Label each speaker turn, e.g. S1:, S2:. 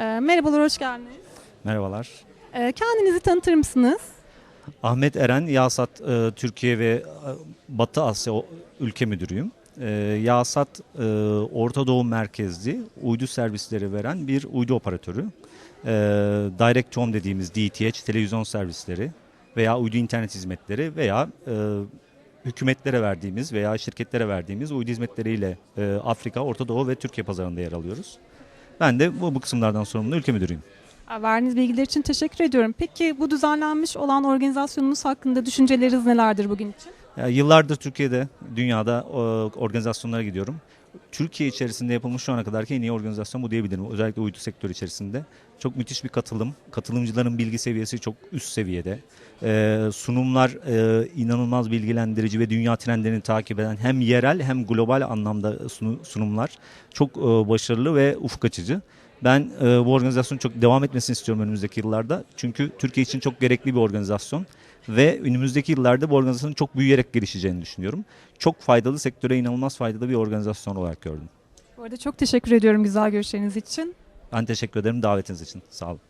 S1: Ee, merhabalar, hoş geldiniz.
S2: Merhabalar.
S1: Ee, kendinizi tanıtır mısınız?
S2: Ahmet Eren, Yasat e, Türkiye ve e, Batı Asya ülke müdürüyüm. E, Yasat e, Orta Doğu merkezli uydu servisleri veren bir uydu operatörü. E, Direct Home dediğimiz DTH televizyon servisleri veya uydu internet hizmetleri veya e, hükümetlere verdiğimiz veya şirketlere verdiğimiz uydu hizmetleriyle e, Afrika, Orta Doğu ve Türkiye pazarında yer alıyoruz. Ben de bu, bu kısımlardan sorumlu ülke müdürüyüm.
S1: Verdiğiniz bilgiler için teşekkür ediyorum. Peki bu düzenlenmiş olan organizasyonunuz hakkında düşünceleriniz nelerdir bugün için?
S2: Ya yıllardır Türkiye'de, dünyada organizasyonlara gidiyorum. Türkiye içerisinde yapılmış şu ana kadarki en iyi organizasyon bu diyebilirim. Özellikle uydu sektörü içerisinde. Çok müthiş bir katılım. Katılımcıların bilgi seviyesi çok üst seviyede. E, sunumlar e, inanılmaz bilgilendirici ve dünya trendlerini takip eden hem yerel hem global anlamda sunu- sunumlar çok e, başarılı ve ufuk açıcı. Ben e, bu organizasyonun çok devam etmesini istiyorum önümüzdeki yıllarda. Çünkü Türkiye için çok gerekli bir organizasyon ve önümüzdeki yıllarda bu organizasyonun çok büyüyerek gelişeceğini düşünüyorum. Çok faydalı, sektöre inanılmaz faydalı bir organizasyon olarak gördüm.
S1: Bu arada çok teşekkür ediyorum güzel görüşleriniz için.
S2: Ben teşekkür ederim davetiniz için. Sağ olun.